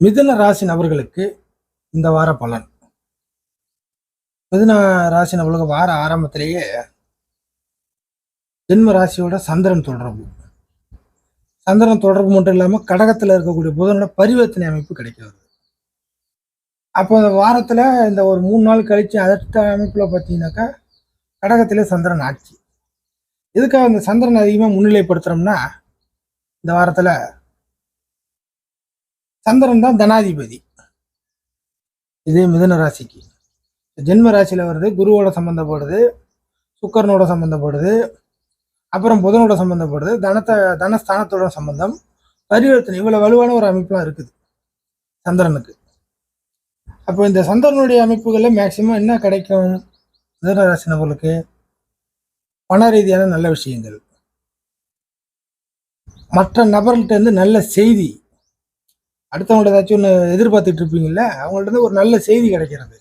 மிதுன ராசி நபர்களுக்கு இந்த வார பலன். மிதுன ராசி நபர்களுக்கு வார ஆரம்பத்திலேயே ஜென்ம ராசியோட சந்திரன் தொடர்பு. சந்திரன் தொடர்பு மட்டும் இல்லாமல் கடகத்தில் இருக்கக்கூடிய புதனோட பரிவர்த்தனை அமைப்பு கிடைக்கிறது அப்போ அந்த வாரத்தில் இந்த ஒரு மூணு நாள் கழிச்சு அடுத்த அமைப்பில் பார்த்தீங்கன்னாக்கா கடகத்திலே சந்திரன் ஆட்சி. எதுக்காக இந்த சந்திரன் அதிகமாக முன்னிலைப்படுத்துகிறோம்னா இந்த வாரத்தில் சந்திரன் தான் தனாதிபதி. இதே மிதன ராசிக்கு. ஜென்ம ராசியில் வருது குருவோட சம்மந்தப்படுது சுக்கரனோட சம்மந்தப்படுது அப்புறம் புதனோட சம்மந்தப்படுது தனத்தை தனஸ்தானத்தோட சம்பந்தம் பரிவர்த்தனை இவ்வளோ வலுவான ஒரு அமைப்புலாம் இருக்குது சந்திரனுக்கு. அப்போ இந்த சந்திரனுடைய அமைப்புகளில் மேக்சிமம் என்ன கிடைக்கும்? மிதனராசி நபர்களுக்கு பண ரீதியான நல்ல விஷயங்கள். மற்ற நபர்கள்ட்ட இருந்து நல்ல செய்தி அடுத்தவங்கள்ட்ட ஏதாச்சும் ஒன்று எதிர்பார்த்துட்டு இருப்பீங்கல்ல அவங்கள்ட்ட ஒரு நல்ல செய்தி கிடைக்கிறது.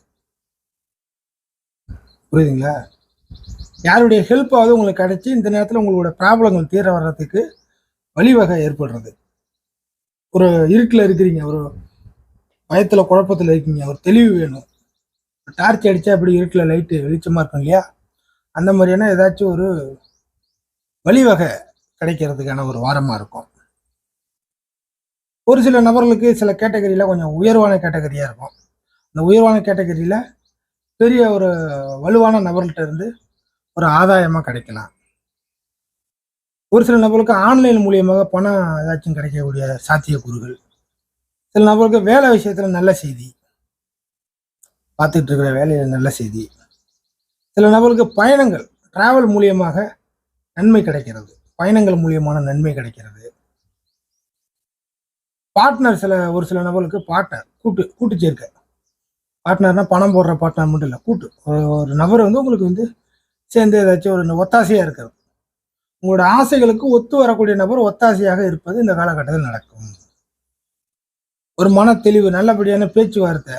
புரியுதுங்களா? யாருடைய ஹெல்ப்பாவது உங்களுக்கு கிடைச்சி இந்த நேரத்தில் உங்களோட ப்ராப்ளங்கள் தீர வர்றதுக்கு வழிவகை ஏற்படுறது. ஒரு இருட்டில் இருக்கிறீங்க ஒரு பயத்தில் குழப்பத்தில் இருக்கீங்க ஒரு தெளிவு வேணும். டார்ச் அடித்தா அப்படி இருட்டில் லைட்டு வெளிச்சமாக இருக்கும் இல்லையா? அந்த மாதிரியான ஏதாச்சும் ஒரு வழிவகை கிடைக்கிறதுக்கான ஒரு வாரமாக இருக்கும். ஒரு சில நபர்களுக்கு சில கேட்டகரியில் கொஞ்சம் உயர்வான கேட்டகரியாக இருக்கும். அந்த உயர்வான கேட்டகரியில் பெரிய ஒரு வலுவான நபர்கள்ட்ட இருந்து ஒரு ஆதாயமாக கிடைக்கலாம். ஒரு சில நபர்களுக்கு ஆன்லைன் மூலியமாக பணம் ஏதாச்சும் கிடைக்கக்கூடிய சாத்தியக்கூறுகள். சில நபர்களுக்கு வேலை விஷயத்தில் நல்ல செய்தி. பார்த்துட்டு இருக்கிற வேலையில் நல்ல செய்தி. சில நபர்களுக்கு பயணங்கள் டிராவல் மூலியமாக நன்மை கிடைக்கிறது. பயணங்கள் மூலியமான நன்மை கிடைக்கிறது. பார்ட்னர் சில ஒரு சில நபர்களுக்கு பார்ட்னர் கூட்டு கூட்டு சேர்க்கை. பார்ட்னர்னா பணம் போடுற பார்ட்னர் மட்டும் இல்லை கூட்டு. ஒரு நபர் வந்து உங்களுக்கு வந்து சேர்ந்து ஏதாச்சும் ஒரு ஒத்தாசையாக இருக்கிறது உங்களோட ஆசைகளுக்கு ஒத்து வரக்கூடிய நபர் ஒத்தாசையாக இருப்பது இந்த காலகட்டத்தில் நடக்கும். ஒரு மன தெளிவு நல்லபடியான பேச்சுவார்த்தை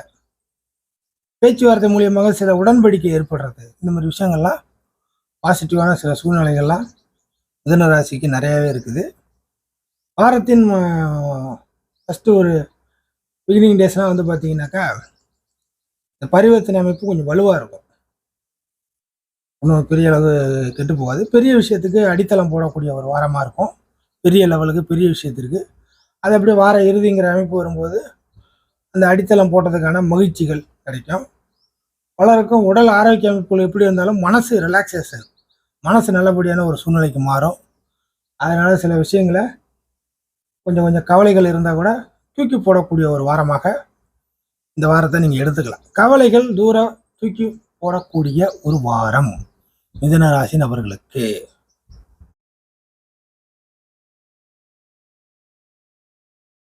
பேச்சுவார்த்தை மூலியமாக சில உடன்படிக்கை ஏற்படுறது. இந்த மாதிரி விஷயங்கள்லாம் பாசிட்டிவான சில சூழ்நிலைகள்லாம் மிதுன ராசிக்கு நிறையாவே இருக்குது. வாரத்தின் ஃபஸ்ட்டு ஒரு பிகினிங் டேஸ்லாம் வந்து பார்த்தீங்கன்னாக்கா இந்த பரிவர்த்தனை அமைப்பு கொஞ்சம் வலுவாக இருக்கும். ஒன்றும் பெரிய அளவு கெட்டு போகாது. பெரிய விஷயத்துக்கு அடித்தளம் போடக்கூடிய ஒரு வாரமாக இருக்கும். பெரிய லெவலுக்கு பெரிய விஷயத்திற்கு அது அப்படியே வார இறுதிங்கிற அமைப்பு வரும்போது அந்த அடித்தளம் போட்டதுக்கான மகிழ்ச்சிகள் கிடைக்கும். பலருக்கும் உடல் ஆரோக்கிய அமைப்புகள் எப்படி இருந்தாலும் மனசு ரிலாக்ஸேஷன் மனசு நல்லபடியான ஒரு சூழ்நிலைக்கு மாறும். அதனால் சில விஷயங்களை கொஞ்சம் கொஞ்சம் கவலைகள் இருந்தால் கூட தூக்கி போடக்கூடிய ஒரு வாரமாக இந்த வாரத்தை நீங்கள் எடுத்துக்கலாம். கவலைகள் தூரம் தூக்கி போடக்கூடிய ஒரு வாரம் மிதுன ராசி நபர்களுக்கு.